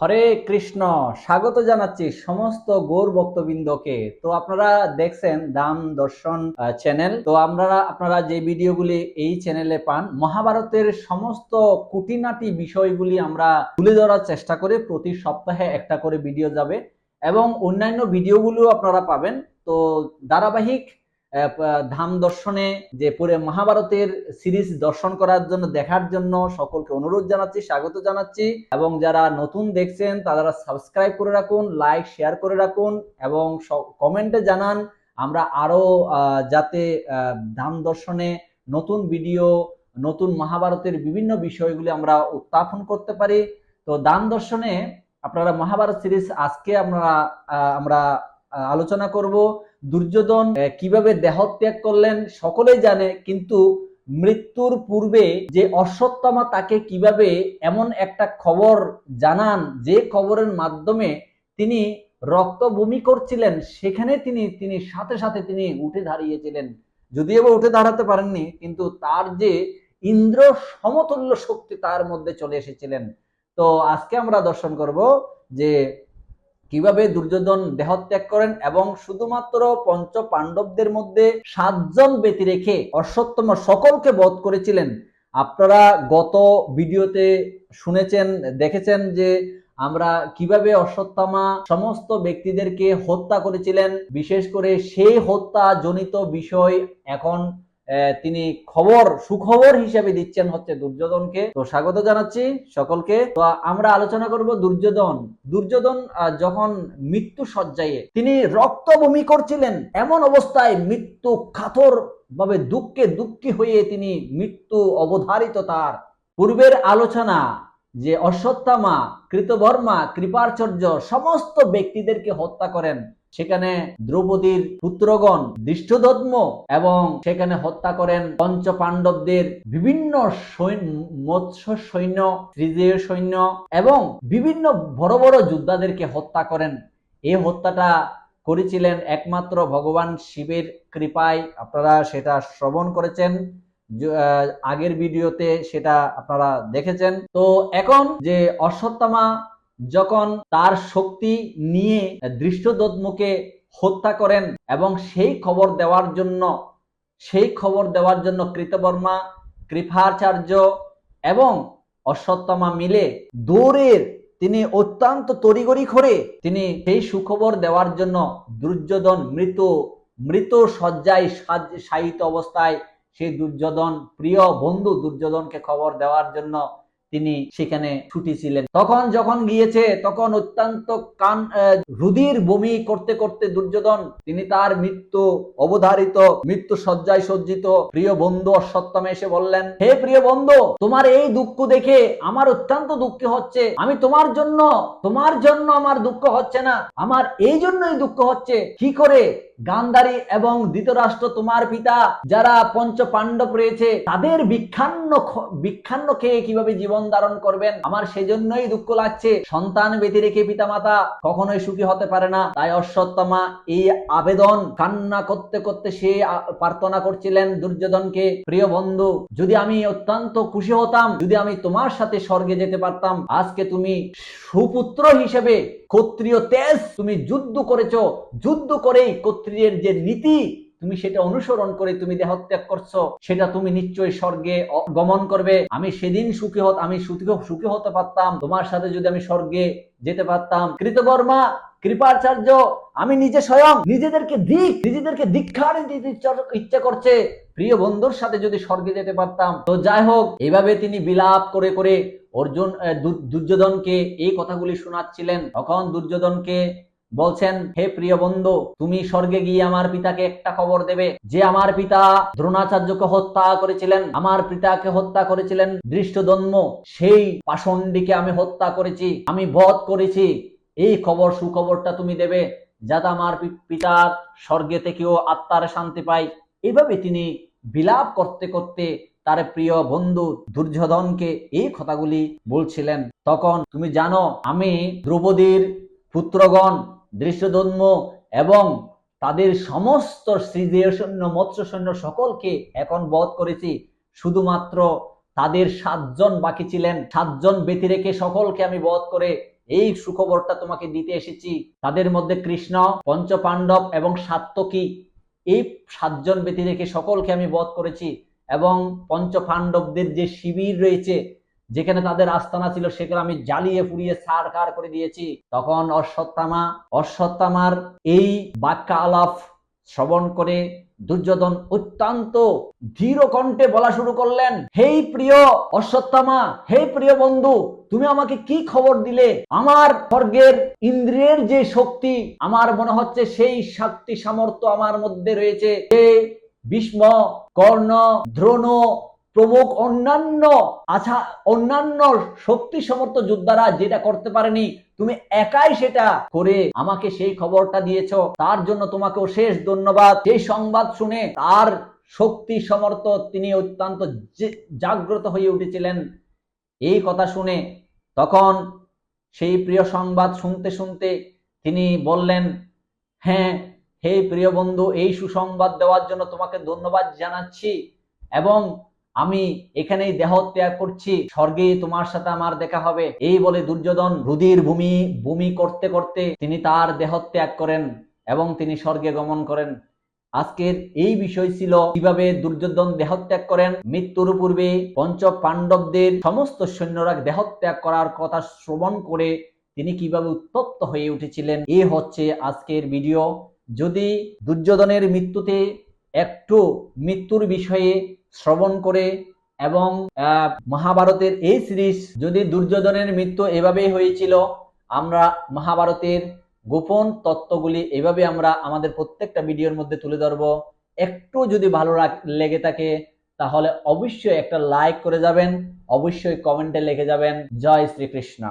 হরে কৃষ্ণ, স্বাগত জানাচ্ছি সমস্ত গৌর ভক্তবৃন্দকে। তো আপনারা দেখছেন দাম দর্শন চ্যানেল তো আমরা আপনারা যে ভিডিওগুলি এই চ্যানেলে পান, মহাভারতের সমস্ত কুটিনাটি বিষয়গুলি আমরা তুলে ধরার চেষ্টা করে। প্রতি সপ্তাহে একটা করে ভিডিও যাবে। এবং অন্যান্য ভিডিওগুলো আপনারা পাবেন। তো ধারাবাহিক ধাম দর্শনে যে পুরো মহাভারতের সিরিজ দর্শন করার জন্য দেখার জন্য সকলকে অনুরোধ জানাচ্ছি স্বাগত জানাচ্ছি। এবং যারা নতুন দেখছেন তারা সাবস্ক্রাইব করে রাখুন লাইক শেয়ার করে রাখুন এবং কমেন্টে জানান আমরা আরও আহ, যাতে ধাম দর্শনে নতুন ভিডিও নতুন মহাভারতের বিভিন্ন বিষয়গুলি আমরা উত্থাপন করতে পারি। তো দান দর্শনে আপনারা মহাভারত সিরিজ আজকে আমরা আমরা আলোচনা করব। দুর্যোধন কীভাবে দেহত্যাগ করলেন সকলেই জানে, কিন্তু মৃত্যুর পূর্বে যে অশ্বত্থামা তাকে কীভাবে এমন একটা খবর জানান, যে খবরের মাধ্যমে তিনি রক্ত করছিলেন, সেখানে তিনি তিনি সাথে সাথে তিনি উঠে দাঁড়িয়েছিলেন। যদিও বা উঠে দাঁড়াতে পারেননি, কিন্তু তার যে ইন্দ্র সমতুল্য শক্তি তার মধ্যে চলে এসেছিলেন। তো আজকে আমরা দর্শন করব যে কীভাবে দুর্যোধন দেহত্যাগ করেন এবং শুধুমাত্র পঞ্চ পাণ্ডবদের মধ্যে সাতজন ব্যতি রেখে অশ্বত্থম সকলকে বধ করেছিলেন? আপনারা গত ভিডিওতে শুনেছেন, দেখেছেন যে আমরা কীভাবে অশ্বত্থামা সমস্ত ব্যক্তিদেরকে হত্যা করেছিলেন। বিশেষ করে সেই হত্যা জনিত বিষয় এখন তিনি খবর, সুখবর হিসেবে দিচ্ছেন হচ্ছে দুর্যোধনকে। তো স্বাগত জানাচ্ছি সকলকে। তো আমরা আলোচনা করব দুর্যোধন। দুর্যোধন যখন মৃত্যু সজ্জায়ে তিনি রক্ত বমি করছিলেন, এমন অবস্থায় মৃত্যু খাতর ভাবে দুঃখে দুঃখী হয়ে তিনি মৃত্যু অবধারিত তার। পূর্বের আলোচনা যে অশ্বত্থামা, কৃতবর্মা, কৃপাচার্য সমস্ত ব্যক্তিদেরকে হত্যা করেন সেখানে দ্রৌপদীর পুত্রগণ দৃষ্টদত্ম এবং সেখানে হত্যা করেন পঞ্চ পাণ্ডবদের বিভিন্ন মৎস্য সৈন্য ত্রিজেয় সৈন্য এবং বিভিন্ন বড় বড় যোদ্ধাদেরকে হত্যা করেন। এই হত্যাটা করেছিলেন একমাত্র ভগবান শিবের কৃপায়। আপনারা সেটা শ্রবণ করেছেন। আগের ভিডিওতে সেটা আপনারা দেখেছেন। তো এখন যে অশ্বত্থামা যখন তার শক্তি নিয়ে দৃষ্টদত্মকে হত্যা করেন এবং সেই খবর দেওয়ার জন্য, সেই খবর দেওয়ার জন্য কৃতবর্মা, কৃপাচার্য এবং অশ্বত্থামা মিলে দৌড়ের তিনি অত্যন্ত তড়িগড়ি করে তিনি সেই সুখবর দেওয়ার জন্য দুর্যোধন মৃত মৃত শয্যায় সাজ- অবস্থায় সেই দুর্যোধন, প্রিয় বন্ধু দুর্যোধনকে খবর দেওয়ার জন্য তিনি সেখানে ছুটেছিলেন তখন যখন গিয়েছে, তখন অত্যন্ত কান রুধির বমি করতে করতে দুর্যোধন, তিনি তার মৃত্যু অবধারিত, মৃত্যু শয্যায় সজ্জিত, প্রিয় বন্ধু অশ্বত্থমে এসে বললেন, হে প্রিয় বন্ধু, তোমার এই দুঃখ দেখে আমার অত্যন্ত দুঃখ হচ্ছে। আমি তোমার জন্য তোমার জন্য আমার দুঃখ হচ্ছে না। আমার এই জন্যই দুঃখ হচ্ছে। কি করে গান্ধারী এবং ধৃতরাষ্ট্র তোমার পিতা, যারা পঞ্চ পাণ্ডব রয়েছে, তাদের বিখ্যান্ন বিখ্যান্ন খেয়ে কীভাবে জীবন ধারণ করবেন? আমার সেজন্যই দুঃখ লাগছে। সন্তান বেঁধে রেখে পিতামাতা কখনোই সুখী হতে পারে না। তাই অশ্বত্থমা, এই আবেদন কান্না করতে করতে সে প্রার্থনা করছিলেন দুর্যোধনকে, প্রিয় বন্ধু, যদি আমি অত্যন্ত খুশি হতাম, যদি আমি তোমার সাথে স্বর্গে যেতে পারতাম, আজকে তুমি সুপুত্র হিসেবে ক্ষত্রিয় তেজ তুমি যুদ্ধ করেছ। যুদ্ধ করেই ক্ষত্রিয়ের যে নীতি, তুমি সেটা অনুসরণ করে তুমি দেহত্যাগ করছ, সেটা তুমি নিশ্চয়ই স্বর্গে গমন করবে। আমি সেদিন সুখী হত আমি সুখী হতে পারতাম, তোমার সাথে যদি আমি স্বর্গে যেতে পারতাম। কৃতবর্মা কৃপাচার্য, আমি নিজে স্বয়ং নিজেদেরকে দিক, নিজেদেরকে দীক্ষার ইচ্ছা- করছে। প্রিয় বন্ধুর সাথে যদি স্বর্গে যেতে পারতাম, তো যাই হোক, এভাবে তিনি বিলাপ করে করে অর্জুন দুর্যোধনকে এই কথাগুলি শোনাচ্ছিলেন। তখন দুর্যোধনকে বলছেন, হে প্রিয় বন্ধু, তুমি স্বর্গে গিয়ে আমার পিতাকে একটা খবর দেবে। যে আমার পিতা দ্রোণাচার্যকে হত্যা করেছিলেন, আমার পিতাকে হত্যা করেছিলেন দৃষ্টদন্ম সেই পাষণ্ডীকে আমি হত্যা করেছি, আমি বধ করেছি। এই খবর, সুখবরটা তুমি দেবে, যাতে আমার পিতার স্বর্গে থেকেও আত্মার শান্তি পায়। এভাবে তিনি বিলাপ করতে করতে তার প্রিয় বন্ধু দুর্যোধনকে এই কথাগুলি বলছিলেন। তখন, তুমি জানো, আমি দ্রৌপদীর পুত্রগণ দৃশ্যদন্ম এবং তাদের সমস্ত শ্রীদেয় সৈন্য মৎস্য সৈন্য সকলকে এখন বধ করেছি। শুধুমাত্র তাদের সাতজন বাকি ছিলেন। সাতজন ব্যতি রেখে সকলকে আমি বধ করে এই সুখবরটা তোমাকে দিতে এসেছি। তাদের মধ্যে কৃষ্ণ, পঞ্চপাণ্ডব এবং সাত্যকী এই সাতজন ব্যক্তি রেখে সকলকে আমি বধ করেছি। এবং পঞ্চপাণ্ডবদের যে শিবির রয়েছে যেখানে তাদের আস্তানা ছিল সেখানে আমি জ্বালিয়ে পুড়িয়ে সারকার করে দিয়েছি। তখন অশ্বত্থামা, অশ্বত্থামার এই বাক্য আলাপ শ্রবণ করে দুর্যোধন অত্যন্ত ধীর কণ্ঠে বলা শুরু করলেন হেই প্রিয় অশ্বত্থামা, হে প্রিয় বন্ধু, তুমি আমাকে কি খবর দিলে? আমার স্বর্গের ইন্দ্রিয়ের যে শক্তি, আমার মনে হচ্ছে সেই শক্তি সামর্থ্য আমার মধ্যে রয়েছে। যে ভীষ্ম, কর্ণ, দ্রোণ প্রমুখ অন্যান্য আচ্ছা অন্যান্য শক্তি সমর্থ যোদ্ধারা যেটা করতে পারেনি, তুমি একাই সেটা করে আমাকে সেই খবরটা দিয়েছ। তার জন্য তোমাকে শেষ ধন্যবাদ। সেই সংবাদ শুনে তার শক্তি সমর্থ তিনি অত্যন্ত জাগ্রত হয়ে উঠেছিলেন। এই কথা শুনে তখন সেই প্রিয় সংবাদ শুনতে শুনতে তিনি বললেন হ্যাঁ হে প্রিয় বন্ধু, এই সুসংবাদ দেওয়ার জন্য তোমাকে ধন্যবাদ জানাচ্ছি এবং আমি এখানেই দেহ ত্যাগ করছি, স্বর্গে তোমার সাথে আমার দেখা হবে। এই বলে দুর্যোধন রুদির ভূমি ভূমি করতে করতে তিনি তার দেহ ত্যাগ করেন এবং তিনি স্বর্গে গমন করেন। আজকের এই বিষয় ছিল কীভাবে দুর্যোধন দেহত্যাগ করেন। মৃত্যুর পূর্বে পঞ্চ পাণ্ডবদের সমস্ত সৈন্যরা দেহত্যাগ করার কথা শ্রবণ করে তিনি কীভাবে উত্তপ্ত হয়ে উঠেছিলেন, এ হচ্ছে আজকের ভিডিও। যদি দুর্যোধনের মৃত্যুতে একটু মৃত্যুর বিষয়ে শ্রবণ করে এবং মহাভারতের এই সিরিজ যদি দুর্যোধনের মৃত্যু এভাবেই হয়েছিল, আমরা মহাভারতের গোপন তত্ত্বগুলি এভাবে আমরা আমাদের প্রত্যেকটা ভিডিওর মধ্যে তুলে ধরবো। একটু যদি ভালো লেগে থাকে, তাহলে অবশ্যই একটা লাইক করে যাবেন, অবশ্যই কমেন্টে লিখে যাবেন, জয় শ্রীকৃষ্ণ।